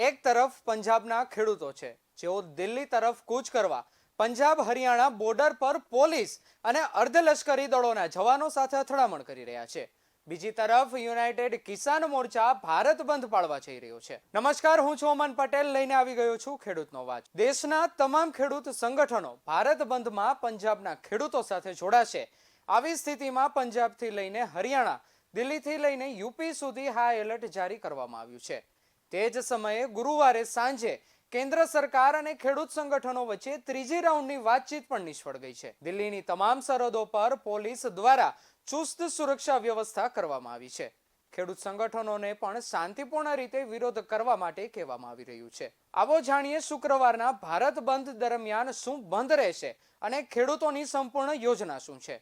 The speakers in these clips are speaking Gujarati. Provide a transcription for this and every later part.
એક તરફ પંજાબના ખેડૂતો છે, જેઓ દિલ્હી તરફ કૂચ કરવા, પંજાબ હરિયાણા બોર્ડર પર પોલીસ અને અર્ધલશ્કરી દળોના જવાનો સાથે અથડામણ કરી રહ્યા છે. બીજી તરફ યુનાઇટેડ કિસાન મોરચા ભારત બંધ પાળવા જઈ રહ્યો છે. નમસ્કાર, હું છું અમન પટેલ, લઈને આવી ગયો છું ખેડૂતનો વાત દેશના તમામ ખેડૂત સંગઠનો ભારત બંધમાં પંજાબના ખેડૂતો સાથે જોડાશે. આવી સ્થિતિમાં પંજાબથી લઈને હરિયાણા, દિલ્હીથી લઈને યુપી સુધી હાઈ એલર્ટ જારી કરવામાં આવ્યું છે. તે જ સમયે ગુરુવારે સાંજે કેન્દ્ર સરકાર અને ખેડૂત સંગઠનો વચ્ચે ત્રીજી રાઉન્ડની વાતચીત પણ નિષ્ફળ ગઈ છે. દિલ્હીની તમામ સરહદો પર પોલીસ દ્વારા ચુસ્ત સુરક્ષા વ્યવસ્થા કરવામાં આવી છે. ખેડૂત સંગઠનોને પણ શાંતિપૂર્ણ રીતે વિરોધ કરવા માટે કહેવામાં આવી રહ્યું છે. આવો જાણીએ શુક્રવારના ભારત બંધ દરમિયાન શું બંધ રહેશે અને ખેડૂતોની સંપૂર્ણ યોજના શું છે?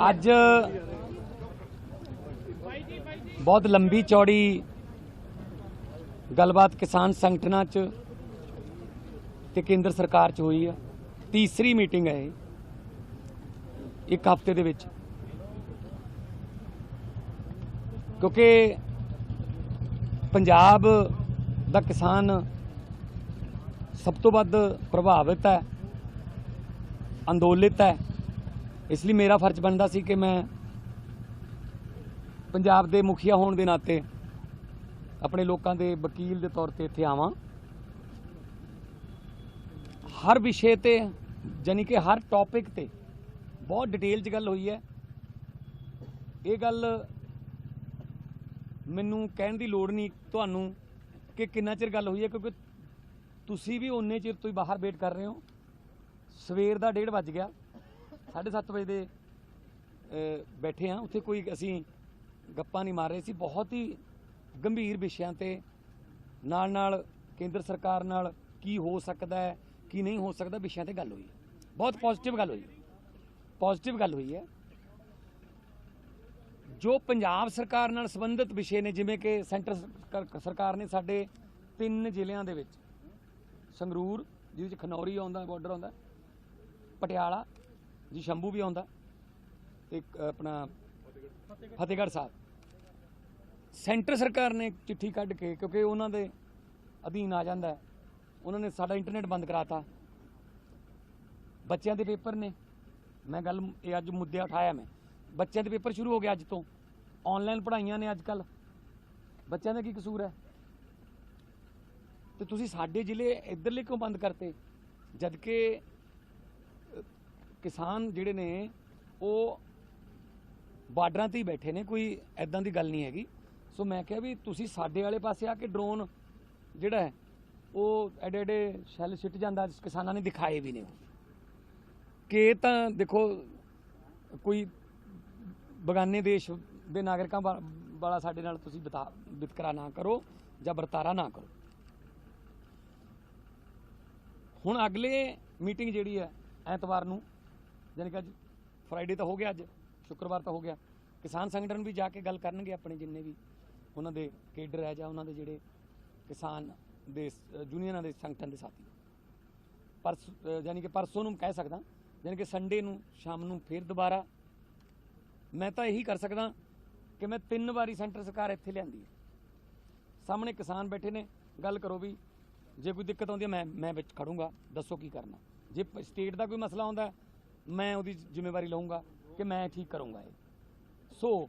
આજ બહુ લંબી ચોડી ਗੱਲਬਾਤ ਕਿਸਾਨ ਸੰਗਠਨਾਂ 'ਚ ਤੇ ਕੇਂਦਰ ਸਰਕਾਰ 'ਚ ਹੋਈ ਆ। ਤੀਸਰੀ ਮੀਟਿੰਗ ਹੈ ਇਹ, ਇੱਕ ਹਫ਼ਤੇ ਦੇ ਵਿੱਚ। ਕਿਉਂਕਿ ਪੰਜਾਬ ਦਾ ਕਿਸਾਨ ਸਭ ਤੋਂ ਵੱਧ ਪ੍ਰਭਾਵਿਤ ਹੈ, ਅੰਦੋਲਿਤ ਹੈ। ਇਸ ਲਈ ਮੇਰਾ ਫਰਜ਼ ਬਣਦਾ ਸੀ ਕਿ ਮੈਂ ਪੰਜਾਬ ਦੇ ਮੁਖੀਆ ਹੋਣ ਦੇ ਨਾਤੇ ਆਪਣੇ ਲੋਕਾਂ ਦੇ ਵਕੀਲ ਦੇ ਤੌਰ ਤੇ ਇੱਥੇ ਆਵਾਂ। ਹਰ ਵਿਸ਼ੇ ਤੇ ਜਾਨੀ ਕਿ ਹਰ ਟੌਪਿਕ ਤੇ ਬਹੁਤ ਡਿਟੇਲ 'ਚ ਗੱਲ ਹੋਈ ਹੈ। ਇਹ ਗੱਲ ਮੈਨੂੰ ਕਹਿਣ ਦੀ ਲੋੜ ਨਹੀਂ ਤੁਹਾਨੂੰ ਕਿ ਕਿੰਨਾ ਚਿਰ ਗੱਲ ਹੋਈ ਹੈ, ਕਿਉਂਕਿ ਤੁਸੀਂ ਵੀ ਉਨੇ ਚਿਰ ਤੋਂ ਹੀ ਬਾਹਰ ਵੇਟ ਕਰ ਰਹੇ ਹੋ। ਸਵੇਰ ਦਾ 1:30 ਵੱਜ ਗਿਆ। 7:30 ਵਜੇ ਦੇ ਬੈਠੇ ਆ ਉੱਥੇ ਕੋਈ ਅਸੀਂ ਗੱਪਾਂ ਨਹੀਂ ਮਾਰ ਰਹੇ ਸੀ। ਬਹੁਤ ਹੀ ਗੰਭੀਰ ਵਿਸ਼ਿਆਂ ਤੇ ਨਾਲ ਨਾਲ ਕੇਂਦਰ ਸਰਕਾਰ ਨਾਲ ਕੀ ਹੋ ਸਕਦਾ ਹੈ, ਕੀ ਨਹੀਂ ਹੋ ਸਕਦਾ, ਵਿਸ਼ਿਆਂ ਤੇ ਗੱਲ ਹੋਈ। ਹੈ। ਬਹੁਤ ਪੋਜ਼ਿਟਿਵ ਗੱਲ ਹੋਈ। ਪੋਜ਼ਿਟਿਵ ਗੱਲ ਹੋਈ ਹੈ। ਜੋ ਪੰਜਾਬ ਸਰਕਾਰ ਨਾਲ ਸੰਬੰਧਿਤ ਵਿਸ਼ੇ ਨੇ, ਜਿਵੇਂ ਕਿ ਸੈਂਟਰ ਸਰਕਾਰ- ਸਰਕਾਰ ਨੇ ਸਾਡੇ ਤਿੰਨ ਜ਼ਿਲ੍ਹਿਆਂ ਦੇ ਵਿੱਚ, ਸੰਗਰੂਰ, ਜਿਹਦੇ ਵਿੱਚ ਖਨੌਰੀ ਆਉਂਦਾ ਬਾਰਡਰ ਆਉਂਦਾ, ਪਟਿਆਲਾ ਜੀ ਸ਼ੰਭੂ ਵੀ ਆਉਂਦਾ, ਇੱਕ ਆਪਣਾ ਫਤਿਹਗੜ੍ਹ ਸਾਹਿਬ। ਸੈਂਟਰ ਸਰਕਾਰ ਨੇ ਚਿੱਠੀ ਕੱਢ ਕੇ, ਕਿਉਂਕਿ ਉਹਨਾਂ ਦੇ ਅਧੀਨ ਆ ਜਾਂਦਾ ਉਹਨਾਂ ਨੇ ਸਾਡਾ ਇੰਟਰਨੈਟ ਬੰਦ ਕਰਾਤਾ। ਬੱਚਿਆਂ ਦੇ ਪੇਪਰ ਨੇ। ਮੈਂ ਗੱਲ, ਇਹ ਅੱਜ ਮੁੱਦੇ ਉਠਾਇਆ ਮੈਂ। ਬੱਚਿਆਂ ਦੇ ਪੇਪਰ ਸ਼ੁਰੂ ਹੋ ਗਏ ਅੱਜ ਤੋਂ। ਆਨਲਾਈਨ ਪੜ੍ਹਾਈਆਂ ਨੇ ਅੱਜ ਕੱਲ ਬੱਚਿਆਂ ਦਾ ਕੀ ਕਸੂਰ ਹੈ? ਤੇ ਤੁਸੀਂ ਸਾਡੇ ਜ਼ਿਲ੍ਹੇ ਇੱਧਰਲੇ ਕਿਉਂ ਬੰਦ ਕਰਤੇ? ਜਦ ਕਿ ਕਿਸਾਨ ਜਿਹੜੇ ਨੇ, ਉਹ ਬਾਰਡਰਾਂ ਤੇ ਹੀ ਬੈਠੇ ਨੇ, ਕੋਈ ਐਦਾਂ ਦੀ ਗੱਲ ਨਹੀਂ ਹੈਗੀ। ਸੋ ਮੈਂ ਕਿਹਾ ਵੀ ਤੁਸੀਂ ਸਾਡੇ ਵਾਲੇ ਪਾਸੇ ਆ ਕੇ ਡਰੋਨ ਜਿਹੜਾ ਹੈ, ਉਹ ਐਡੇ ਐਡੇ ਸ਼ੈਲ ਸਿੱਟ ਜਾਂਦਾ ਕਿਸਾਨਾਂ ਨੇ ਦਿਖਾਏ ਵੀ ਨੇ ਉਹ। ਕਿ ਤਾਂ ਦੇਖੋ, ਕੋਈ ਬਗਾਨੇ ਦੇਸ਼ ਦੇ ਨਾਗਰਿਕਾਂ ਵਾਲਾ ਸਾਡੇ ਨਾਲ ਤੁਸੀਂ ਬਤਾ ਵਿਤਕਰਾ ਨਾ ਕਰੋ ਜਾਂ ਵਰਤਾਰਾ ਨਾ ਕਰੋ। ਹੁਣ ਅਗਲੇ ਮੀਟਿੰਗ ਜਿਹੜੀ ਹੈ, ਐਤਵਾਰ ਨੂੰ ਯਾਨੀ ਕਿ ਅੱਜ ਫਰਾਈਡੇ ਤਾਂ ਹੋ ਗਿਆ ਅੱਜ, ਸ਼ੁੱਕਰਵਾਰ ਤਾਂ ਹੋ ਗਿਆ, ਕਿਸਾਨ ਸੰਗਠਨ ਵੀ ਜਾ ਕੇ ਗੱਲ ਕਰਨਗੇ ਆਪਣੇ ਜਿੰਨੇ ਵੀ ਉਹਨਾਂ ਦੇ ਕੇਡਰ ਹੈ ਜਾਂ ਉਹਨਾਂ ਦੇ ਜਿਹੜੇ ਕਿਸਾਨ ਦੇ ਯੂਨੀਅਨਾਂ ਦੇ ਸੰਗਠਨ ਦੇ ਸਾਥੀ। ਪਰਸ ਅ, ਯਾਨੀ ਕਿ ਪਰਸੋਂ ਨੂੰ ਕਹਿ ਸਕਦਾ ਯਾਨੀ ਕਿ ਸੰਡੇ ਨੂੰ ਸ਼ਾਮ ਨੂੰ ਫੇਰ ਦੁਬਾਰਾ। ਮੈਂ ਤਾਂ ਇਹੀ ਕਰ ਸਕਦਾ ਕਿ ਮੈਂ ਤਿੰਨ ਵਾਰੀ ਸੈਂਟਰ ਸਰਕਾਰ ਇੱਥੇ ਲਿਆਂਦੀ ਹੈ। ਸਾਹਮਣੇ ਕਿਸਾਨ ਬੈਠੇ ਨੇ ਗੱਲ ਕਰੋ ਵੀ ਜੇ ਕੋਈ ਦਿੱਕਤ ਆਉਂਦੀ ਹੈ ਮੈਂ ਮੈਂ ਵਿੱਚ ਖੜੂੰਗਾ ਦੱਸੋ ਕੀ ਕਰਨਾ। ਜੇ ਸਟੇਟ ਦਾ ਕੋਈ ਮਸਲਾ ਆਉਂਦਾ ਮੈਂ ਉਹਦੀ ਜ਼ਿੰਮੇਵਾਰੀ ਲਵਾਂਗਾ ਕਿ ਮੈਂ ਠੀਕ ਕਰੂੰਗਾ ਇਹ। ਸੋ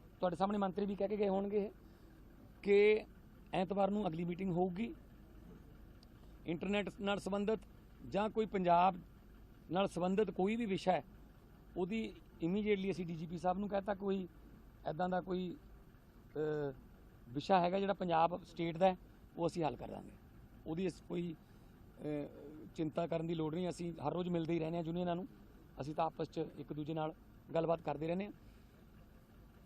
ਤੁਹਾਡੇ ਸਾਹਮਣੇ ਮੰਤਰੀ ਵੀ ਕਹਿ ਕੇ ਗਏ ਹੋਣਗੇ ਇਹ ਕਿ ਐਤਵਾਰ ਨੂੰ ਅਗਲੀ ਮੀਟਿੰਗ ਹੋਊਗੀ। ਇੰਟਰਨੈਟ ਨਾਲ ਸੰਬੰਧਿਤ ਜਾਂ ਕੋਈ ਪੰਜਾਬ ਨਾਲ ਸੰਬੰਧਿਤ ਕੋਈ ਵੀ ਵਿਸ਼ਾ ਹੈ, ਉਹਦੀ ਇਮੀਡੀਏਟਲੀ ਅਸੀਂ ਡੀਜੀਪੀ ਸਾਹਿਬ ਨੂੰ ਕਹਤਾ ਕੋਈ ਐਦਾਂ ਦਾ ਕੋਈ ਵਿਸ਼ਾ ਹੈਗਾ ਜਿਹੜਾ ਪੰਜਾਬ ਸਟੇਟ ਦਾ ਉਹ ਅਸੀਂ ਹੱਲ ਕਰ ਦਾਂਗੇ। ਉਹਦੀ ਇਸ ਕੋਈ ਚਿੰਤਾ ਕਰਨ ਦੀ ਲੋੜ ਨਹੀਂ, ਅਸੀਂ ਹਰ ਰੋਜ਼ ਮਿਲਦੇ ਹੀ ਰਹਿੰਦੇ ਹਾਂ ਯੂਨੀਅਨਾਂ ਨੂੰ। ਅਸੀਂ ਤਾਂ ਆਪਸ 'ਚ ਇੱਕ ਦੂਜੇ ਨਾਲ ਗੱਲਬਾਤ ਕਰਦੇ ਰਹਿੰਦੇ ਹਾਂ।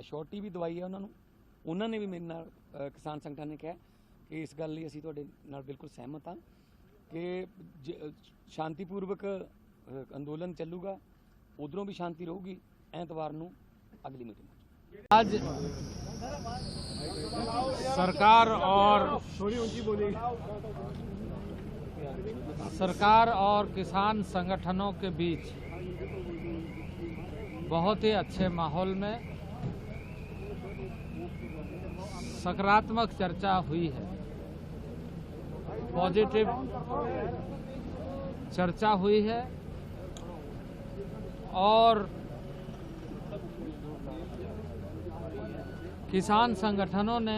ਅਸ਼ੋਰਟੀ ਵੀ ਦਵਾਈ ਹੈ ਉਹਨਾਂ ਨੂੰ ਉਹਨਾਂ ਨੇ ਵੀ ਮੇਰੇ ਨਾਲ ਅ, ਕਿਸਾਨ ਸੰਗਠਨ ਨੇ ਕਿਹਾ ਕਿ ਇਸ ਗੱਲ ਲਈ ਅਸੀਂ ਤੁਹਾਡੇ ਨਾਲ ਬਿਲਕੁਲ ਸਹਿਮਤ ਹਾਂ ਕਿ ਜ- ਅ, ਸ਼ਾਂਤੀਪੂਰਵਕ ਅ, ਅੰਦੋਲਨ ਚੱਲੂਗਾ ਉਧਰੋਂ ਵੀ ਸ਼ਾਂਤੀ ਰਹੂਗੀ ਐਤਵਾਰ ਨੂੰ ਅਗਲੀ ਮੀਟਿੰਗ आज सरकार और सरकार और किसान संगठनों के बीच बहुत ही अच्छे माहौल में सकारात्मक चर्चा हुई है। पॉजिटिव चर्चा हुई है और किसान संगठनों ने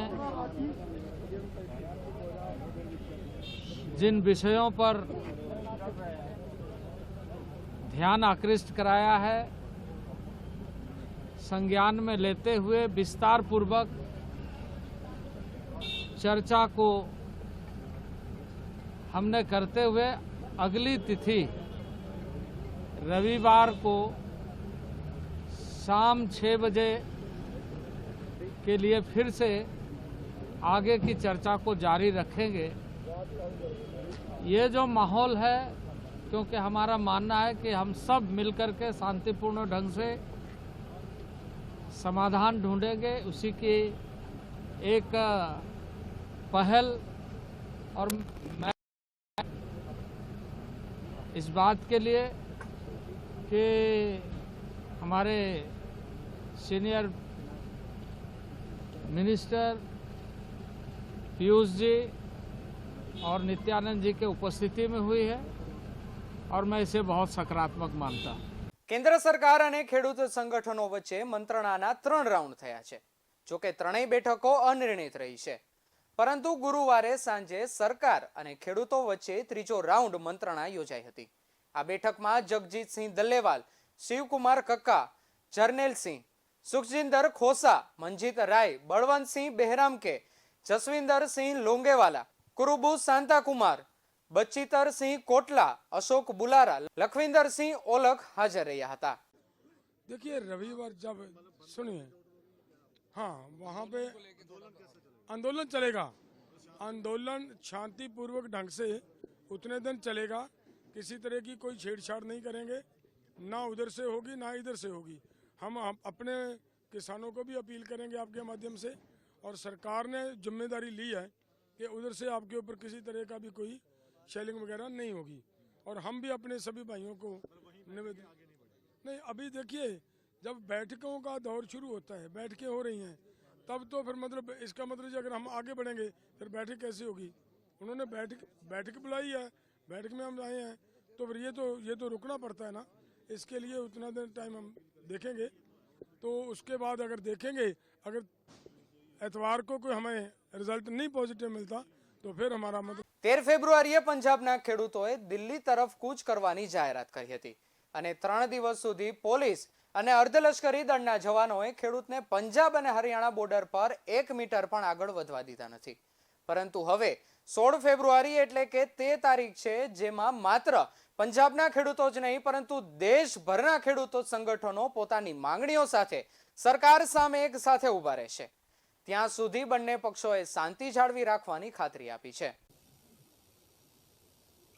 जिन विषयों पर ध्यान आकृष्ट कराया है, संज्ञान में लेते हुए विस्तार पूर्वक चर्चा को हमने करते हुए अगली तिथि रविवार को शाम छः बजे के लिए फिर से आगे की चर्चा को जारी रखेंगे। ये जो माहौल है, क्योंकि हमारा मानना है कि हम सब मिलकर के शांतिपूर्ण ढंग से समाधान ढूंढेंगे, उसी की एक पहल और मैं इस बात के लिए कि हमारे सीनियर मिनिस्टर पीयूष जी और नित्यानंद जी के उपस्थिति में हुई है और मैं इसे बहुत सकारात्मक मानता हूँ કેન્દ્ર સરકાર અને ખેડૂત સંગઠનો વચ્ચે મંત્રણાના ત્રણ રાઉન્ડ થયા છે જોકે ત્રણેય બેઠકો અનિર્ણિત રહી છે પરંતુ ગુરુવારે સાંજે સરકાર અને ખેડૂતો વચ્ચે ત્રીજો રાઉન્ડ મંત્રણા યોજાઈ હતી આ બેઠકમાં જગજીતસિંહ દલ્લેવાલ શિવકુમાર કક્કા જરનેલસિંહ સુખજિંદર ખોસા મંજીત રાય બળવંતસિંહ બેહરામકે જસવિંદરસિંહ લોંગેવાલા કુરુબુ શાંતાકુમાર બચ્ચીતરસિંહ કોટલા અશોક બુલારા લખવિંદરસિંહ ઓલખ હાજર રહ્યા હતા देखिए रविवार जब सुनिए हाँ वहाँ पे आंदोलन चलेगा। आंदोलन शांतिपूर्वक ढंग से उतने दिन चलेगा। किसी तरह की कोई छेड़छाड़ नहीं करेंगे। ना उधर से होगी, ना इधर से होगी। हम अपने किसानों को भी अपील करेंगे आपके माध्यम से। और सरकार ने ज़िम्मेदारी ली है कि उधर से आपके ऊपर किसी तरह का भी कोई शेलिंग वगैरह नहीं होगी। और हम भी अपने सभी भाइयों को निवेदन नहीं, अभी देखिए, जब बैठकों का दौर शुरू होता है, बैठकें हो रही हैं तब तो फिर मतलब इसका मतलब जो अगर हम आगे बढ़ेंगे फिर बैठक कैसे होगी उन्होंने बैठक बैठक बुलाई है बैठक में हम आए हैं तो फिर ये तो ये तो रुकना पड़ता है ना इसके लिए उतना देर टाइम हम देखेंगे तो उसके बाद अगर देखेंगे अगर एतवार को कोई हमें रिजल्ट नहीं पॉजिटिव मिलता तो फिर हमारा मतलब તેર ફેબ્રુઆરીએ પંજાબના ખેડૂતોએ દિલ્હી તરફ કૂચ કરવાની જાહેરાત કરી હતી અને ત્રણ દિવસ સુધી પોલીસ અને અર્ધલશ્કરી દળના જવાનોએ ખેડૂતને પંજાબ અને હરિયાણા બોર્ડર પર એક મીટર પણ આગળ વધવા દીધા નથી પરંતુ હવે સોળ ફેબ્રુઆરી એટલે કે તે તારીખ છે જેમાં માત્ર પંજાબના ખેડૂતો જ નહીં પરંતુ દેશભરના ખેડૂતો સંગઠનો પોતાની માંગણીઓ સાથે સરકાર સામે એક સાથે ઊભા રહેશે ત્યાં સુધી બંને પક્ષોએ શાંતિ જાળવી રાખવાની ખાતરી આપી છે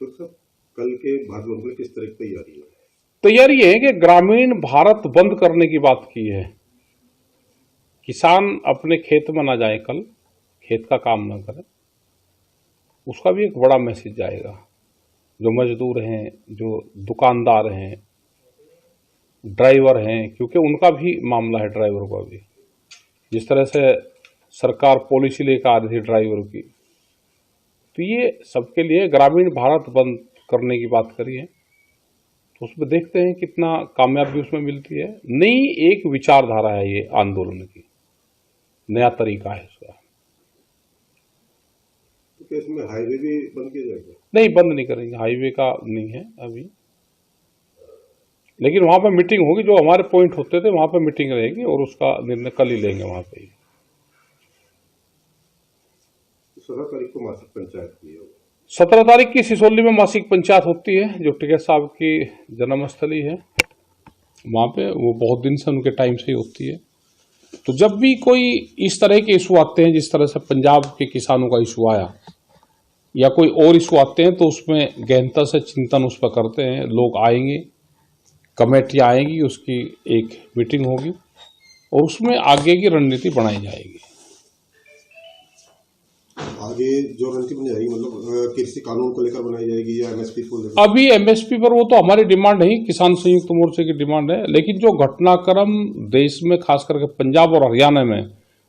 तो सब कल के भारत बंद में किस तरह की तैयारी है तैयारी है कि ग्रामीण भारत बंद करने की बात की है। किसान अपने खेत में ना जाए कल, खेत का काम ना करें, उसका भी एक बड़ा मैसेज जाएगा जो मजदूर हैं, जो दुकानदार हैं, ड्राइवर हैं, क्योंकि उनका भी मामला है ड्राइवर का भी। जिस तरह से सरकार पॉलिसी लेकर आ रही थी ड्राइवर की तो ये सबके लिए ग्रामीण भारत बंद करने की बात करी है। तो उसमें देखते हैं कितना कामयाबी उसमें मिलती है। नई एक विचारधारा है ये आंदोलन की। नया तरीका है इसका तो इसमें हाईवे भी बंद किया जाएगा? नहीं बंद नहीं करेंगे। हाईवे का नहीं है अभी। लेकिन वहाँ पर मीटिंग होगी जो हमारे पॉइंट होते थे वहाँ पर मीटिंग रहेगी और उसका निर्णय कल ही लेंगे वहाँ पे ही। सत्रह तारीख को मासिक पंचायत की है सत्रह तारीख की सिसोली में मासिक पंचायत होती है, जो टिकैत साहब की जन्मस्थली है। वहाँ पे वो बहुत दिन से उनके टाइम से ही होती है। तो जब भी कोई इस तरह के इशू आते हैं, जिस तरह से पंजाब के किसानों का इशू आया, या कोई और इशू आते हैं तो उसमें गहनता से चिंतन उस पर करते हैं। लोग आएँगे, कमेटी आएगी, उसकी एक मीटिंग होगी, और उसमें आगे की रणनीति बनाई जाएगी। आगे जो रणनीति बन जाएगी मतलब कृषि कानून को लेकर बनाई जाएगी या एमएसपी को लेकर? अभी एमएसपी पर वो तो हमारी डिमांड नहीं किसान संयुक्त मोर्चे की डिमांड है लेकिन जो घटनाक्रम देश में खास करके पंजाब और हरियाणा में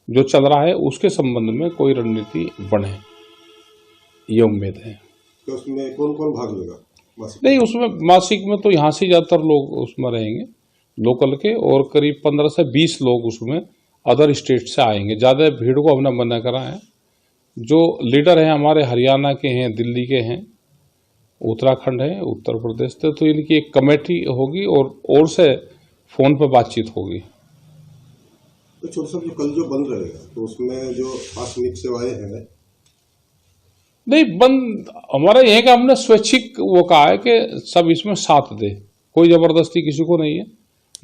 जो चल रहा है उसके संबंध में कोई रणनीति बने ये उम्मीद है। तो उसमें कौन कौन भाग लेगा? नहीं उसमें मासिक में तो यहाँ से ज़्यादातर लोग उसमें रहेंगे लोकल के और करीब पंद्रह से बीस लोग उसमें अदर स्टेट से आएँगे। ज़्यादा भीड़ को हमने मना करा है। जो लीडर हैं हमारे हरियाणा के हैं दिल्ली के हैं उत्तराखंड है उत्तर प्रदेश से तो इनकी एक कमेटी होगी और और से फ़ोन पर बातचीत होगी। तो छोटे साहब जो कल जो बंद रहेगा तो उसमें जो प्राथमिक सेवाएँ हैं? नहीं बंद हमारा यह है कि हमने स्वैच्छिक वो कहा है कि सब इसमें साथ दे। कोई ज़बरदस्ती किसी को नहीं है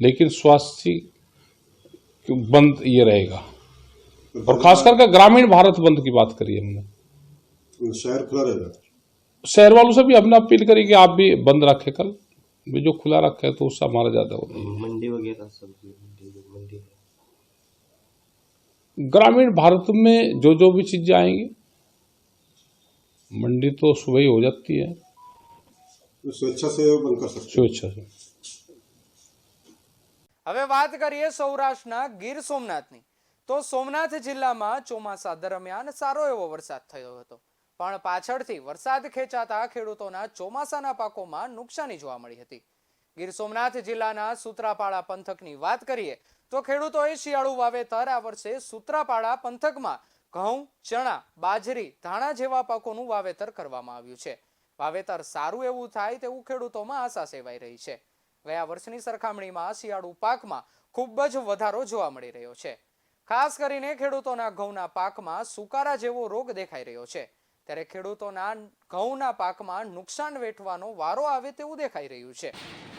लेकिन स्वास्थ्य बंद ये रहेगा। और खास करके ग्रामीण भारत बंद की बात करी हमने शहर खुला रहेगा शहर वालों से भी हमने अपील करी कि आप भी बंद रखें कल भी जो खुला रखे तो उससे हमारा ज़्यादा होता है मंडी वगैरह सब्जी मंडी मंडी है ग्रामीण भारत में जो जो भी चीज़ें आएंगी मंडी तो सुबह ही हो जाती है तो स्वेच्छा से वो बंद कर सकते हैं स्वेच्छा से હવે વાત કરીએ સૌરાષ્ટ્રના ગીર સોમનાથની તો સોમનાથ જિલ્લામાં ચોમાસા દરમિયાન સારો એવો વરસાદ થયો હતો. પણ પાછળથી વરસાદ ખેંચાતા ખેડૂતોના ચોમાસાના પાકોમાં નુકસાની જોવા મળી હતી. ગીર સોમનાથ જિલ્લાના સૂત્રાપાડા પંથકની વાત કરીએ તો ખેડૂતોએ શિયાળુ વાવેતર આ વર્ષે સૂત્રાપાડા પંથકમાં ઘઉં, ચણા, બાજરી, ધાણા જેવા પાકોનું વાવેતર કરવામાં આવ્યું છે. વાવેતર સારું એવું થાય તેવું ખેડૂતોમાં આશા સેવાઈ રહી છે. ગયા વર્ષની સરખામણીમાં શિયાળુ પાકમાં ખૂબ જ વધારો જોવા મળી રહ્યો છે. ખાસ કરીને ખેડૂતોના ઘઉંના પાકમાં સુકારા જેવો રોગ દેખાઈ રહ્યો છે. ત્યારે ખેડૂતોના ઘઉંના પાકમાં નુકસાન વેઠવાનો વારો આવે તેવું દેખાઈ રહ્યું છે.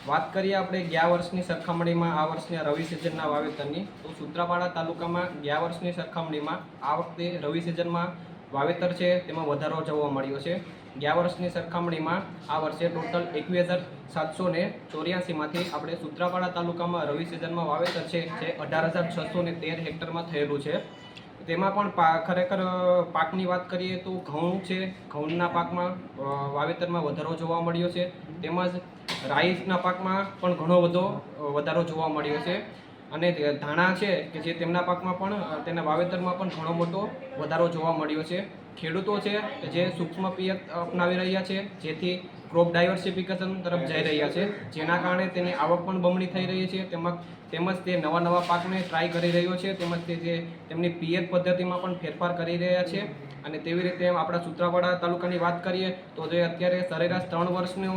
વાત કરીએ આપણે ગયા વર્ષની સરખામણીમાં, આ વર્ષની રવિ સિઝનના વાવેતરની. તો સુત્રાપાડા તાલુકામાં ગયા વર્ષની સરખામણીમાં આ વખતે રવિ સિઝનમાં વાવેતર છે, તેમાં વધારો જોવા મળ્યો છે. ગયા વર્ષની સરખામણીમાં આ વર્ષે ટોટલ એકવીસ હજાર સાતસો ને ચોર્યાસીમાંથી આપણે સુત્રાપાડા તાલુકામાં રવિ સિઝનમાં વાવેતર છે જે અઢાર હજાર છસો ને તેર હેક્ટરમાં થયેલું છે. તેમાં પણ ખરેખર પાકની વાત કરીએ તો ઘઉં છે. ઘઉંના પાકમાં વાવેતરમાં વધારો જોવા મળ્યો છે. તેમજ રાઈસના પાકમાં પણ ઘણો બધો વધારો જોવા મળ્યો છે. અને ધાણા છે કે જે તેમના પાકમાં પણ તેના વાવેતરમાં પણ ઘણો મોટો વધારો જોવા મળ્યો છે. ખેડૂતો છે જે સૂક્ષ્મ પિયત અપનાવી રહ્યા છે, જેથી ક્રોપ ડાયવર્સિફિકેશન તરફ જઈ રહ્યા છે. જેના કારણે તેની આવક પણ બમણી થઈ રહી છે. તેમજ તેમજ તે નવા નવા પાકને ટ્રાય કરી રહ્યો છે. તેમજ તે જે તેમની પિયત પદ્ધતિમાં પણ ફેરફાર કરી રહ્યા છે. અને તેવી રીતે આપણા સૂત્રાપાડા તાલુકાની વાત કરીએ, તો જે અત્યારે સરેરાશ ત્રણ વર્ષનું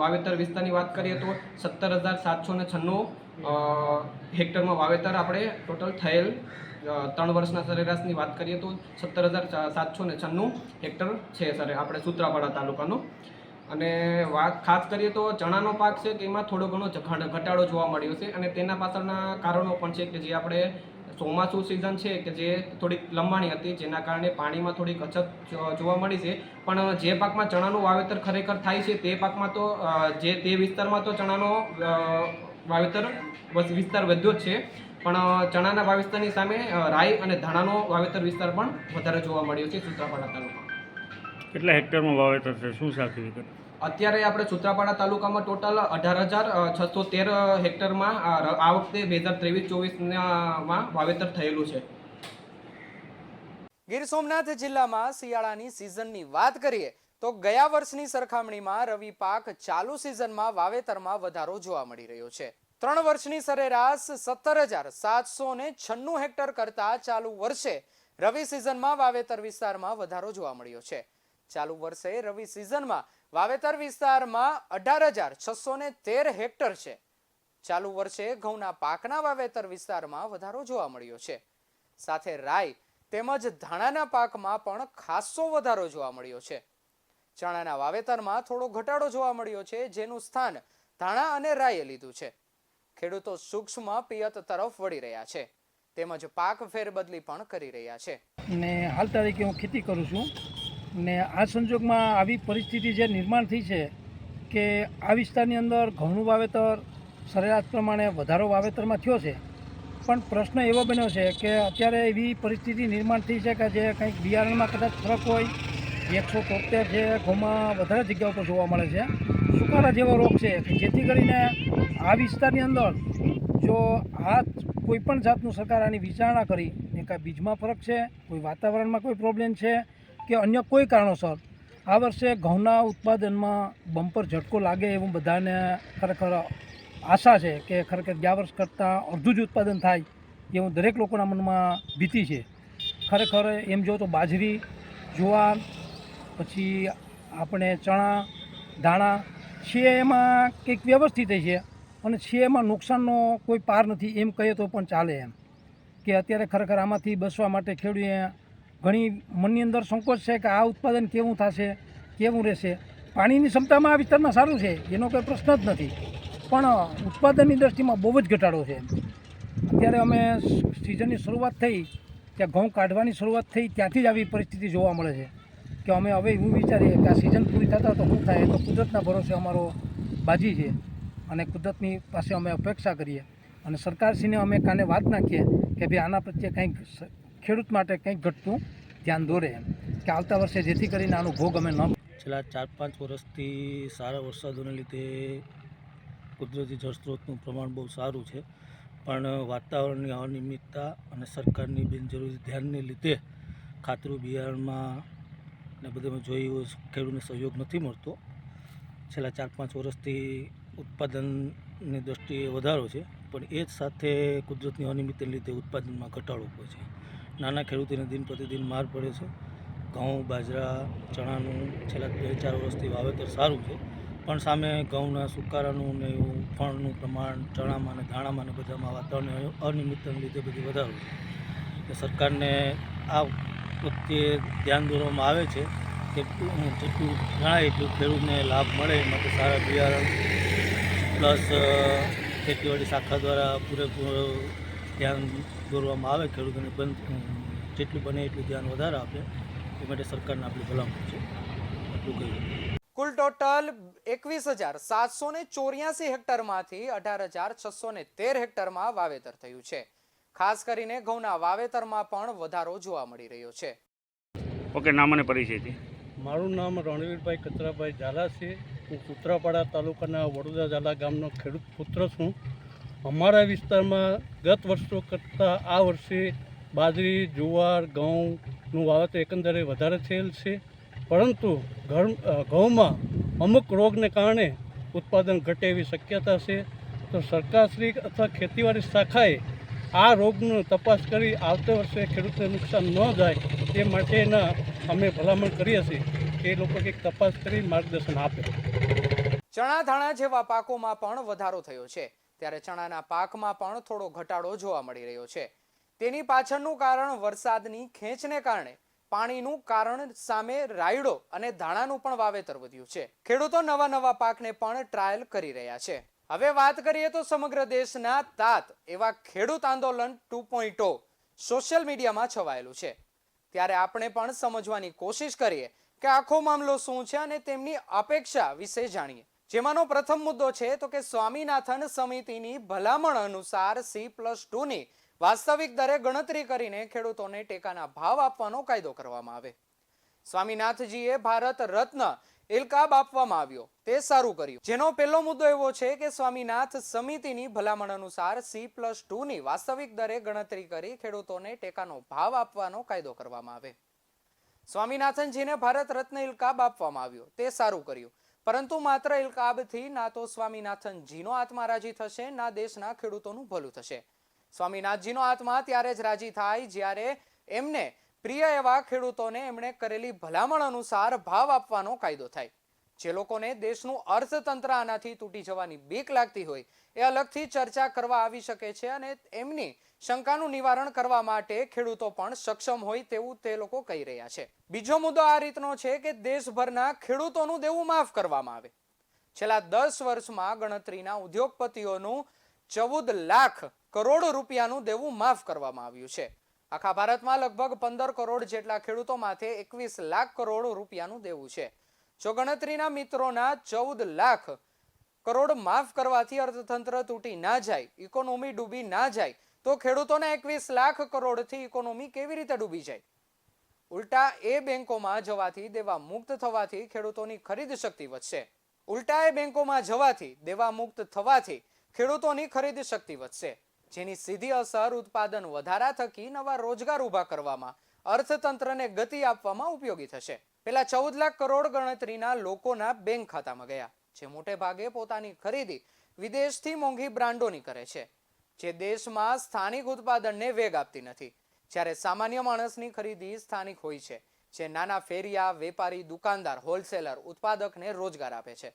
વાવેતર વિસ્તારની વાત કરીએ, તો સત્તર હજાર સાતસો ને છન્નું હેક્ટરમાં વાવેતર આપણે ટોટલ થયેલ ત્રણ વર્ષના સરેરાશની વાત કરીએ તો સત્તર હજાર સાતસો ને છન્નું હેક્ટર છે સર, આપણે સૂત્રાપાડા તાલુકાનું. અને વાત ખાસ કરીએ તો ચણાનો પાક છે કે એમાં થોડો ઘણો ઘટાડો જોવા મળ્યો છે અને તેના પાછળના કારણો પણ છે કે જે આપણે ચોમાસું સિઝન છે કે જે થોડીક લંબાણી હતી, જેના કારણે પાણીમાં થોડીક અછત જોવા મળી છે. પણ જે પાકમાં ચણાનું વાવેતર ખરેખર થાય છે તે પાકમાં તો જે તે વિસ્તારમાં તો ચણાનો વાવેતર વિસ્તાર વધ્યો જ છે. પણ ચણાના વાવેતરની સામે રાઈ અને ધાણાનો વાવેતર વિસ્તાર પણ વધારે જોવા મળ્યો છે સુત્રાપાડા તાલુકામાં. કેટલા હેક્ટરમાં વાવેતર છે? શું વિગત અત્યારે આપણે સુત્રાપાડા તાલુકામાં ટોટલ અઢાર હજાર છસો તેર હેક્ટરમાં આ આ વખતે બે હજાર ત્રેવીસ ચોવીસમાં વાવેતર થયેલું છે. ગીર સોમનાથ જિલ્લામાં શિયાળાની સિઝનની વાત કરીએ તો ગયા વર્ષની સરખામણીમાં રવિ પાક ચાલુ સિઝનમાં વાવેતરમાં વધારો જોવા મળી રહ્યો છે. ત્રણ વર્ષની સરેરાશ સત્તર હજાર સાતસો ને છન્નું હેક્ટર કરતા ચાલુ વર્ષે રવિ સિઝનમાં વાવેતર વિસ્તારમાં વધારો જોવા મળ્યો છે. ચાલુ વર્ષે રવિ સિઝનમાં વાવેતર વિસ્તારમાં અઢાર હજાર છસો ને તેર હેક્ટર છે. ચાલુ વર્ષે ઘઉંના પાકના વાવેતર વિસ્તારમાં વધારો જોવા મળ્યો છે. સાથે રાઈ તેમજ ધાણાના પાકમાં પણ ખાસ્સો વધારો જોવા મળ્યો છે. ચણાના વાવેતરમાં થોડો ઘટાડો જોવા મળ્યો છે, જેનું સ્થાન ધાણા અને રાઈએ લીધું છે. ખેડૂતો સૂક્ષ્મ પિયત તરફ વળી રહ્યા છે. તેમજ પાક ફેરબદલી પણ કરી રહ્યા છે. ને હાલ તારીખે હું ખેતી કરું છું. ને આ સંજોગમાં આવી પરિસ્થિતિ જે નિર્માણ થઈ છે કે આ વિસ્તારની અંદર ઘઉંનું વાવેતર સરેરાશ પ્રમાણે વધારો વાવેતરમાં થયો છે. પણ પ્રશ્ન એવો બન્યો છે કે અત્યારે એવી પરિસ્થિતિ નિર્માણ થઈ છે કે જે કંઈક બિયારણમાં કદાચ ફરક હોય. એકસો તોતેર છે ઘઉંમાં વધારે જગ્યા ઉપર જોવા મળે છે. સુકારા જેવો રોગ છે જેથી કરીને આ વિસ્તારની અંદર જો આ કોઈ પણ જાતનું સરકાર આની વિચારણા કરી ને કાંઈ બીજમાં ફરક છે, કોઈ વાતાવરણમાં કોઈ પ્રોબ્લેમ છે કે અન્ય કોઈ કારણોસર, આ વર્ષે ઘઉંના ઉત્પાદનમાં બમ્પર ઝટકો લાગે એવું બધાને ખરેખર આશા છે કે ખરેખર ગયા વર્ષ કરતાં અડધું જ ઉત્પાદન થાય એવું દરેક લોકોના મનમાં ભીતિ છે. ખરેખર એમ જો તો બાજરી, જુવાર, પછી આપણે ચણા, ધાણા છે એમાં કંઈક વ્યવસ્થિત છે અને છે એમાં નુકસાનનો કોઈ પાર નથી, એમ કહીએ તો પણ ચાલે એમ. કે અત્યારે ખરેખર આમાંથી બસવા માટે ખેડૂએ ઘણી મનની અંદર સંકોચ છે કે આ ઉત્પાદન કેવું થશે, કેવું રહેશે. પાણીની ક્ષમતામાં આ વિસ્તારમાં સારું છે, એનો કોઈ પ્રશ્ન જ નથી. પણ ઉત્પાદનની દ્રષ્ટિમાં બહુ જ ઘટાડો છે અત્યારે અમે સિઝનની શરૂઆત થઈ, ત્યાં ઘઉં કાઢવાની શરૂઆત થઈ, ત્યાંથી જ આવી પરિસ્થિતિ જોવા મળે છે. કે અમે હવે એવું વિચારીએ કે આ સિઝન પૂરી થતાં તો શું થાય? તો કુદરતના ભરોસે અમારો બાજી છે અને કુદરતની પાસે અમે અપેક્ષા કરીએ. અને સરકારશ્રીને અમે કાને વાત નાખીએ કે ભાઈ આના પ્રત્યે કંઈક ખેડૂત માટે કંઈક ઘટતું ધ્યાન દોરે એમ. કે આવતા વર્ષે જેથી કરીને આનો ભોગ અમે ન છેલ્લા ચાર પાંચ વર્ષથી સારા વરસાદોને લીધે કુદરતી જળસ્ત્રોતનું પ્રમાણ બહુ સારું છે. પણ વાતાવરણની અનિયમિતતા અને સરકારની બિનજરૂરી ધ્યાનને લીધે ખાતરું બિયારણમાં ને બધેમાં જોઈ જોયું ખેડૂતને સહયોગ નથી મળતો. છેલ્લા ચાર પાંચ વર્ષથી ઉત્પાદનની દ્રષ્ટિએ વધારો છે, પણ એ જ સાથે કુદરતની અનિયમિતને લીધે ઉત્પાદનમાં ઘટાડો હોય છે. નાના ખેડૂતોને દિન પ્રતિદિન માર પડે છે. ઘઉં, બાજરા, ચણાનું છેલ્લા બે ચાર વર્ષથી વાવેતર સારું છે, પણ સામે ઘઉંના સુકારાનું ને એવું ફળનું પ્રમાણ, ચણામાં ને ધાણામાં ને બધામાં વાતાવરણ અનિયમિતને લીધે બધી વધારો છે. સરકારને આ પ્રત્યે ધ્યાન દોરવામાં આવે છે કે જેટલું જણાય એટલું ખેડૂતને લાભ મળે એ માટે સારા બિયારણ પ્લસ ખેતીવાડી શાખા દ્વારા પૂરેપૂરો ધ્યાન દોરવામાં આવે, ખેડૂતોને બંધ જેટલું બને એટલું ધ્યાન વધારે આપે. એ માટે સરકારને આપણી ભલામણ છે. એટલું કહ્યું કુલ ટોટલ એકવીસ હજાર સાતસો ને ચોર્યાસી હેક્ટરમાંથી અઢાર હજાર છસો ને તેર હેક્ટરમાં વાવેતર થયું છે. ખાસ કરીને ઘઉંના વાવેતરમાં પણ વધારો જોવા મળી રહ્યો છે. ઓકે નામ અને પરિચયથી મારું નામ રણવીરભાઈ કચરાભાઈ ઝાલા છે. હું કુતરાપાડા તાલુકાના વડોદરા ઝાલા ગામનો ખેડૂત પુત્ર છું. અમારા વિસ્તારમાં ગત વર્ષો કરતાં આ વર્ષે બાજરી જુવાર ઘઉંનું વાવેતર એકંદરે વધારે થયેલ છે. પરંતુ ઘર ઘઉંમાં અમુક રોગને કારણે ઉત્પાદન ઘટે એવી શક્યતા છે. તો સરકારશ્રી અથવા ખેતીવાડી શાખાએ આ રોગનું તપાસ કરી આવતા વર્ષે ખેડૂતને નુકસાન ન જાય તે માટેના અમે ભલામણ કરીએ છીએ એ લોકો કંઈક તપાસ કરી માર્ગદર્શન આપે. ચણા ધાણા જેવા પાકોમાં પણ વધારો થયો છે. ત્યારે ચણાના પાકમાં પણ થોડો ઘટાડો જોવા મળી રહ્યો છે. તેની પાછળનું કારણ વરસાદની ખેંચને કારણે. પાણીનું કારણ સામે રાયડો અને ધાણાનું પણ વાવેતર વધ્યું છે. ખેડૂતો નવા નવા પાકને પણ ટ્રાયલ કરી રહ્યા છે. હવે વાત કરીએ તો સમગ્ર દેશના તાત એવા ખેડૂત આંદોલન ટુ સોશિયલ મીડિયામાં છવાયેલું છે. ત્યારે આપણે પણ સમજવાની કોશિશ કરીએ કે આખો મામલો શું છે અને તેમની અપેક્ષા વિશે જાણીએ. જેમાંનો પ્રથમ મુદ્દો છે તો કે સ્વામીનાથન સમિતિની ભલામણ અનુસાર સી પ્લસ ટુની વાસ્તવિક દરે ગણતરી કરીને ખેડૂતોને ટેકાના ભાવ આપવાનો કાયદો કરવામાં આવે. સ્વામીનાથજીએ ભારત રત્ન ઇલકાબ આપવામાં આવ્યો. તે સારું કર્યું. જેનો પહેલો મુદ્દો એવો છે કે સ્વામીનાથ સમિતિની ભલામણ અનુસાર સી પ્લસ ટુની વાસ્તવિક દરે ગણતરી કરી ખેડૂતોને ટેકાનો ભાવ આપવાનો કાયદો કરવામાં આવે. સ્વામીનાથનજીને ભારત રત્ન ઇલકાબ આપવામાં આવ્યો, તે સારું કર્યું. પરંતુ માત્ર ઇલકાબથી ના તો સ્વામીનાથનજીનો આત્મા રાજી થશે, ના દેશના ખેડૂતોનું ભલું થશે. સ્વામીનાથજીનો આત્મા ત્યારે જ રાજી થાય જ્યારે એમને પ્રિય એવા ખેડૂતોને એમણે કરેલી ભલામણ અનુસાર ભાવ આપવાનો કાયદો થાય. જે લોકોને દેશનું અર્થતંત્ર આનાથી તૂટી જવાની બીક લાગતી હોય, એ અલગથી ચર્ચા કરવા આવી શકે છે અને એમની શંકાનું નિવારણ કરવા માટે ખેડૂતો પણ સક્ષમ હોય તેવું તે લોકો કહી રહ્યા છે. બીજો મુદ્દો આ રીતનો છે કે દેશભરના ખેડૂતોનું દેવું માફ કરવામાં આવે. છેલ્લા દસ વર્ષમાં ગણતરીના ઉદ્યોગપતિઓનું ચૌદ લાખ કરોડ રૂપિયાનું દેવું માફ કરવામાં આવ્યું છે. આખા ભારતમાં લગભગ પંદર કરોડ જેટલા ખેડૂતો માથે એકવીસ લાખ કરોડ રૂપિયાનું દેવું છે. જો ગણતરીના મિત્રોના ચૌદ લાખ કરોડ માફ કરવાથી અર્થતંત્ર તૂટી ના જાય, ઇકોનોમી ડૂબી ના જાય, તો ખેડૂતોના એકવીસ લાખ કરોડથી ઇકોનોમી કેવી રીતે ડૂબી જાય? ઉલટા એ બેંકોમાં જવાથી દેવા મુક્ત થવાથી ખેડૂતોની ખરીદ શક્તિ વધશે. ઉલટા એ બેંકોમાં જવાથી દેવા મુક્ત થવાથી ખેડૂતોની ખરીદ શક્તિ વધશે. જેની સીધી અસર ઉત્પાદન વધારા થકી નવા રોજગાર ઊભા કરવામાં, અર્થતંત્રને ગતિ આપવામાં ઉપયોગી થશે. પેલા ચૌદ લાખ કરોડ ગણતરીના લોકોના બેંક ખાતામાં ગયા, જે મોટે ભાગે પોતાની ખરીદી વિદેશથી મોંઘી બ્રાન્ડોની કરે છે. જે દેશમાં સ્થાનિક ઉત્પાદનને વેગ આપતી નથી. જ્યારે સામાન્ય માણસની ખરીદી સ્થાનિક હોય છે, જે નાના ફેરિયા, વેપારી, દુકાનદાર, હોલસેલર, ઉત્પાદકને રોજગાર આપે છે.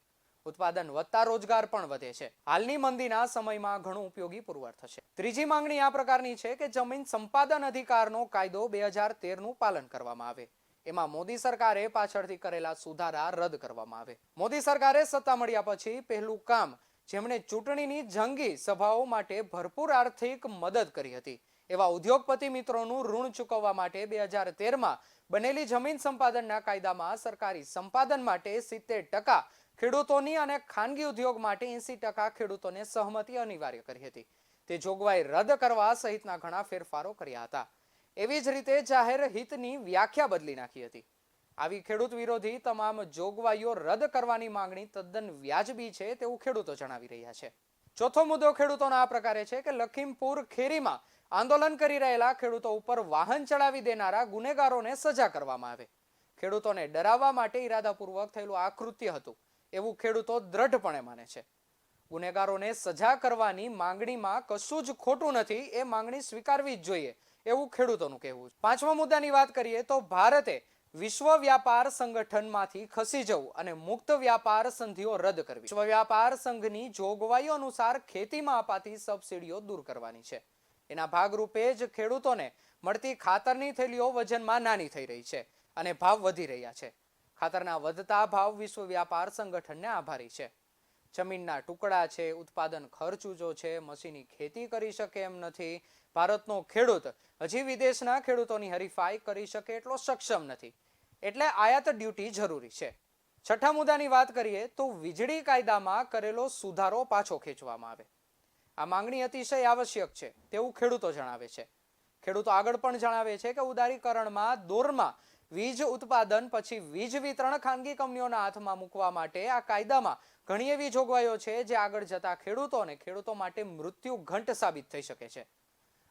ઉત્પાદન વધતા રોજગાર પણ વધે છે. હાલની મંદીના સમયમાં ઘણું ઉપયોગી પુરવાર થશે ત્રીજી માંગણી આ પ્રકારની છે કે જમીન સંપાદન અધિકારનો કાયદો બે હજાર તેરનું પાલન કરવામાં આવે. એમાં મોદી સરકારે પાછળથી કરેલા સુધારા રદ કરવામાં આવે. મોદી સરકારે સત્તા મળ્યા પછી પહેલું કામ જેમણે ચૂંટણીની જંગી સભાઓ માટે ભરપૂર આર્થિક મદદ કરી હતી. એવા ઉદ્યોગપતિ મિત્રોનું ઋણ ચૂકવવા માટે બે હજાર તેરમાં બનેલી જમીન સંપાદનના કાયદામાં સરકારી સંપાદન માટે સિત્તેર ટકા ખેડૂતોની અને ખાનગી ઉદ્યોગ માટે એસી ટકા ખેડૂતોને સહમતિ અનિવાર્ય કરી હતી. તે જોગવાઈ રદ કરવા સહિતના ઘણા ફેરફારો કર્યા હતા. એવી જ રીતે જાહેર હિતની વ્યાખ્યા બદલી નાખી હતી. આવી ખેડૂત વિરોધી તમામ જોગવાઈઓ રદ કરવાની માંગણી તદ્દન વ્યાજબી છે તેવું ખેડૂતો જણાવી રહ્યા છે. ચોથો મુદ્દો ખેડૂતોના આ પ્રકારે છે કે લખીમપુર ખેરીમાં આંદોલન કરી રહેલા ખેડૂતો ઉપર વાહન ચડાવી દેનારા ગુનેગારોને સજા કરવામાં આવે. ખેડૂતોને ડરાવવા માટે ઈરાદાપૂર્વક થયેલું આ કૃત્ય હતું. એવું ખેડૂતો દ્રઢપણે માને છે. ગુનેગારોને સજા કરવાની માંગણીમાં કશું જ ખોટું નથી, એ માંગણી સ્વીકારવી જ જોઈએ, એવું ખેડૂતોનું કહેવું પાંચમા મુદ્દાની વાત કરીએ તો ભારતે વિશ્વ વ્યાપાર સંગઠનમાંથી ખસી જવું અને મુક્ત વ્યાપાર સંધિઓ રદ કરવી. વિશ્વ વ્યાપાર સંઘની જોગવાઈઓ અનુસાર ખેતીમાં અપાતી સબસિડીઓ દૂર કરવાની છે. એના ભાગરૂપે જ ખેડૂતોને મળતી ખાતરની થેલીઓ વજનમાં નાની થઈ રહી છે અને ભાવ વધી રહ્યા છે. ખાતરના વધતા ભાવ વિશ્વ વ્યાપાર સંગઠનને આભારી છે. જમીનના ટુકડા છે, ઉત્પાદન ખર્ચ ઊંચો છે, મશીની ખેતી કરી શકે એમ નથી. ભારતનો ખેડૂત હજી વિદેશના ખેડૂતોની હરીફાઈ કરી શકે એટલો સક્ષમ નથી. એટલે આયાત ડ્યુટી જરૂરી છે. છઠ્ઠા મુદ્દાની વાત કરીએ તો વીજળી કાયદામાં કરેલો સુધારો પાછો ખેંચવામાં આવે. આ માંગણી અતિશય આવશ્યક છે, તેવું ખેડૂતો જણાવે છે. ખેડૂતો આગળ પણ જણાવે છે કે ઉદારીકરણમાં દોરમાં વીજ ઉત્પાદન પછી વીજ વિતરણ ખાનગી કંપનીઓના હાથમાં મૂકવા માટે આ કાયદામાં ઘણી એવી જોગવાઈઓ છે જે આગળ જતા ખેડૂતોને ખેડૂતો માટે મૃત્યુ ઘંટ સાબિત થઈ શકે છે.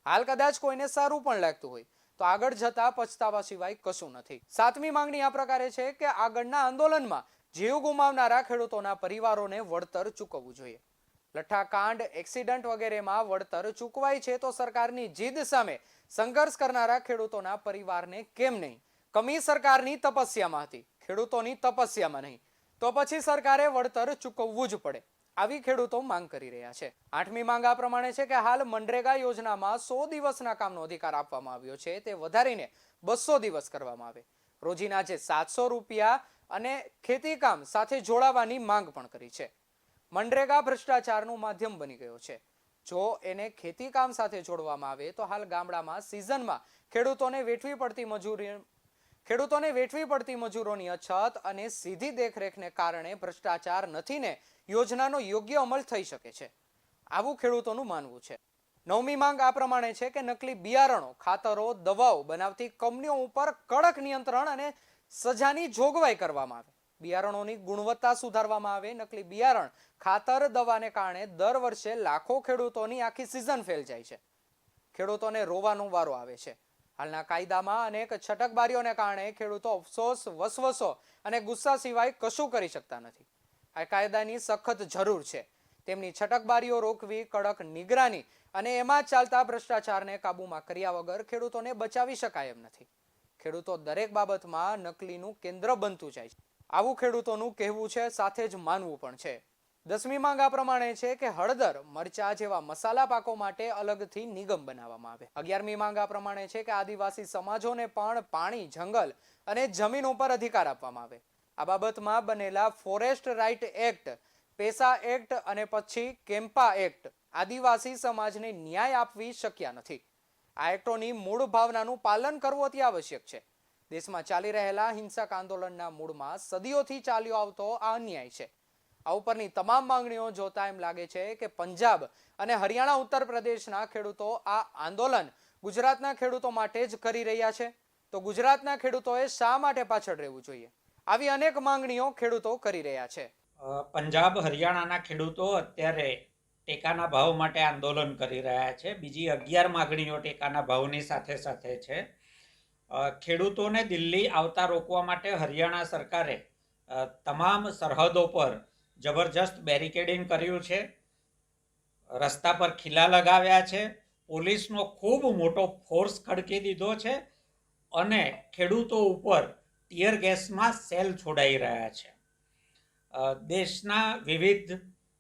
હાલ કદાચ કોઈને સારું પણ લાગતું હોય, તો આગળ જતા પછતાવા સિવાય કશું નથી. સાતમી માંગણી આ પ્રકારે છે કે આગળના આંદોલનમાં જીવ ગુમાવનારા ખેડૂતોના પરિવારોને વળતર ચૂકવવું જોઈએ. લઠ્ઠાકાંડ, એક્સિડન્ટ વગેરેમાં વળતર ચૂકવાય છે તો સરકારની જીદ સામે સંઘર્ષ કરનારા ખેડૂતોના પરિવારને કેમ નહીં? કમી સરકારની તપસ્યામાં હતી. ખેડૂતોની તપસ્યામાં નહીં. તો પછી સરકારે વળતર ચૂકવવું જ પડે. આવી ખેડૂતો માંગ કરી રહ્યા છે. આઠમી માંગ આ પ્રમાણે છે કે હાલ મનરેગા યોજનામાં સો દિવસના કામનો અધિકાર આપવામાં આવ્યો છે. તે વધારીને બસો દિવસ કરવામાં આવે. રોજીના જે સાતસો રૂપિયા અને ખેતી કામ સાથે જોડાવાની માંગ પણ કરી છે. મનરેગા ભ્રષ્ટાચારનું માધ્યમ બની ગયો છે. જો એને ખેતી કામ સાથે જોડવામાં આવે તો હાલ ગામડામાં સિઝનમાં ખેડૂતોને વેઠવી પડતી મજૂરી ખેડૂતોને વેઠવી પડતી મજૂરોની અછત અને સીધી દેખરેખને કારણે ભ્રષ્ટાચાર નથી ને યોજનાનો યોગ્ય અમલ થઈ શકે છે. આવું ખેડૂતોનું માનવું છે. નવમી માંગ આ પ્રમાણે છે કે નકલી બિયારણો, ખાતરો, દવાઓ બનાવતી કંપનીઓ ઉપર કડક નિયંત્રણ અને સજાની જોગવાઈ કરવામાં આવે. બિયારણોની ગુણવત્તા સુધારવામાં આવે. નકલી બિયારણ, ખાતર, દવાને કારણે દર વર્ષે લાખો ખેડૂતોની આખી સિઝન ફેલ જાય છે. ખેડૂતોને રોવાનો વારો આવે છે. હાલના કાયદામાં અનેક છટકબારીઓને કારણે ખેડૂતો અફસોસ, વસવસો અને ગુસ્સા સિવાય કશું કરી શકતા નથી. આ કાયદાની સખત જરૂર છે. તેમની છટકબારીઓ રોકવી, કડક નિગરાની અને એમાં ચાલતા ભ્રષ્ટાચારને કાબૂમાં કર્યા વગર ખેડૂતોને બચાવી શકાય એમ નથી. ખેડૂતો દરેક બાબતમાં નકલીનું કેન્દ્ર બનતું જાય છે. આવું ખેડૂતોનું કહેવું છે, સાથે જ માનવું પણ છે. દસમી માંગ આ પ્રમાણે છે કે હળદર, મરચા જેવા મસાલા પાકો માટે અલગથી નિગમ બનાવવામાં આવે. અગિયારમી માંગ આ પ્રમાણે છે કે આદિવાસી સમાજોને પણ પાણી, જંગલ અને જમીન ઉપર અધિકાર આપવામાં આવે. આ બાબતમાં બનેલા forest right act, PESA act અને પછી કેમ્પા એક્ટ આદિવાસી સમાજને ન્યાય આપવી શક્ય નથી. આ એક્ટોની મૂળ ભાવનાનું પાલન કરવું અતિ આવશ્યક છે. દેશમાં ચાલી રહેલા હિંસક આંદોલનના મૂળમાં સદીઓથી ચાલ્યો આવતો આ અન્યાય છે. આ ઉપરની તમામ માંગણીઓ જોતા એમ લાગે છે કે પંજાબ અને હરિયાણા ઉત્તર પ્રદેશના ખેડૂતો આ આંદોલન ગુજરાતના ખેડૂતો માટે જ કરી રહ્યા છે. તો ગુજરાતના ખેડૂતોએ શા માટે પાછળ રહેવું જોઈએ? આવી અનેક માંગણીઓ ખેડૂતો કરી રહ્યા છે. પંજાબ, હરિયાણાના ખેડૂતો અત્યારે ટેકાના ભાવ માટે આંદોલન કરી રહ્યા છે. બીજી અગિયાર માગણીઓ ટેકાના ભાવની સાથે સાથે છે. ખેડૂતોને દિલ્હી આવતા રોકવા માટે હરિયાણા સરકારે તમામ સરહદો પર જબરજસ્ત બેરિકેડિંગ કર્યું છે. રસ્તા પર ખીલા લગાવ્યા છે. પોલીસનો ખૂબ મોટો ફોર્સ ખડકી દીધો છે અને ખેડૂતો ઉપર ટીયર ગેસમાં સેલ છોડાઈ રહ્યા છે. દેશના વિવિધ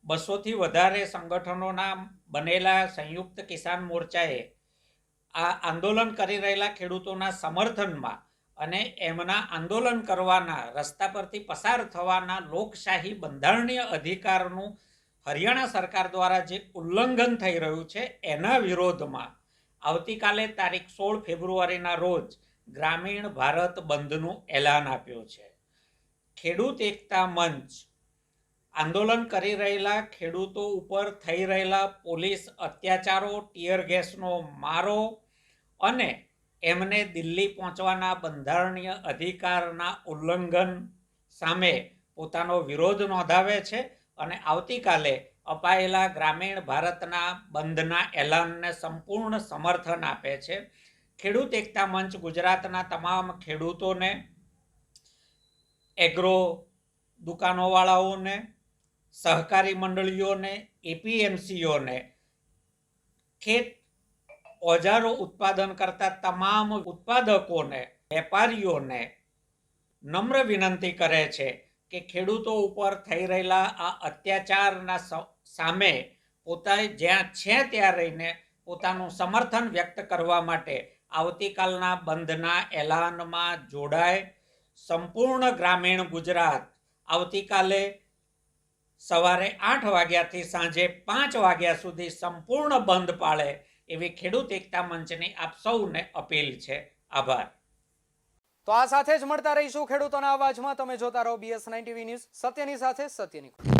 બસોથી વધારે સંગઠનોના બનેલા સંયુક્ત કિસાન મોરચાએ આ આંદોલન કરી રહેલા ખેડૂતોના સમર્થનમાં અને એમના આંદોલન કરવાના, રસ્તા પરથી પસાર થવાના લોકશાહી બંધારણીય અધિકારનું હરિયાણા સરકાર દ્વારા જે ઉલ્લંઘન થઈ રહ્યું છે, એના વિરોધમાં આવતીકાલે તારીખ સોળ ફેબ્રુઆરીના રોજ ગ્રામીણ ભારત બંધનું એલાન આપ્યું છે. ખેડૂત એકતા મંચ. આંદોલન કરી રહેલા ખેડૂતો ઉપર થઈ રહેલા પોલીસ અત્યાચારો, ટીયર ગેસનો મારો અને એમને દિલ્હી પહોંચવાના બંધારણીય અધિકારના ઉલ્લંઘન સામે પોતાનો વિરોધ નોંધાવે છે અને આવતીકાલે અપાયેલા ગ્રામીણ ભારતના બંધના એલાનને સંપૂર્ણ સમર્થન આપે છે. ખેડૂત એકતા મંચ ગુજરાતના તમામ ખેડૂતોને, એગ્રો દુકાનોવાળાઓને, સહકારી મંડળીઓને, એપીએમસીઓને ખેત ઓજારો ઉત્પાદન કરતા તમામ ઉત્પાદકોને, વેપારીઓને નમ્ર વિનંતી કરે છે કે ખેડૂતો ઉપર થઈ રહેલા આ અત્યાચારના સામે પોતા જ્યાં છે ત્યાં રહીને પોતાનું સમર્થન વ્યક્ત કરવા માટે આવતીકાલના બંધના એલાનમાં જોડાય. સંપૂર્ણ ગ્રામીણ ગુજરાત આવતીકાલે સવારે આઠ વાગ્યાથી સાંજે પાંચ વાગ્યા સુધી સંપૂર્ણ બંધ પાળે એવી ખેડૂત એકતા મંચની આપ સૌને અપીલ છે. આભાર. તો આ સાથે જ મળતા રહીશું ખેડૂતોના અવાજમાં. તમે જોતા રહો બીએસ નાઇન ટીવી ન્યૂઝ સત્યની સાથે સત્યની.